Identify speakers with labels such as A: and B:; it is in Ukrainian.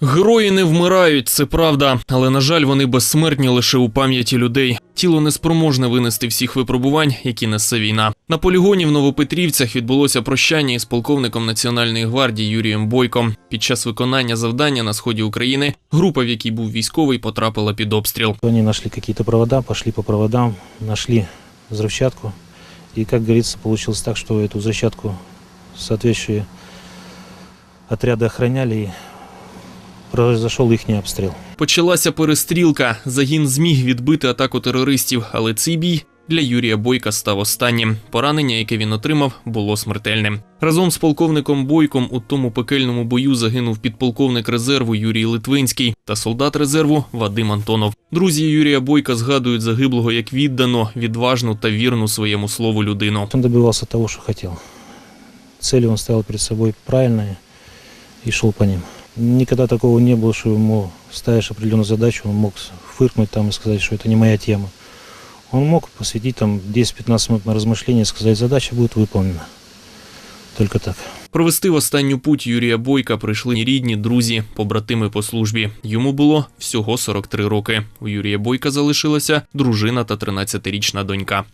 A: Герої не вмирають, це правда, але на жаль, вони безсмертні лише у пам'яті людей. Тіло неспроможне винести всіх випробувань, які несе війна. На полігоні в Новопетрівцях відбулося прощання із полковником Національної гвардії Юрієм Бойком. Під час виконання завдання на сході України група, в якій був військовий, потрапила під обстріл.
B: Они нашли какие-то провода, пошли по проводам, нашли взрывчатку. И, как говорится, получилось так, что эту взрывчатку соответствующие отряды охраняли, и произошел их обстрел.
A: Почалася перестрілка. Загін зміг відбити атаку терористів, але цей бій для Юрія Бойка став останнім. Поранення, яке він отримав, було смертельним. Разом з полковником Бойком у тому пекельному бою загинув підполковник резерву Юрій Литвинський та солдат резерву Вадим Антонов. Друзі Юрія Бойка згадують загиблого як віддану, відважну та вірну своєму слову людину.
B: Он добивался того, что хотел. Цели он ставил перед собой правильные и шел по ним. Никогда такого не было, что ему ставишь определенную задачу, он мог фыркнуть там и сказать, что это не моя тема. Он мог посвятить там 10-15 минут на размышление и сказать, задача будет выполнена. Только так.
A: Провести в останню путь Юрія Бойка прийшли рідні, друзі, побратими по службі. Йому було всього 43 роки. У Юрія Бойка залишилася дружина та 13-річна донька.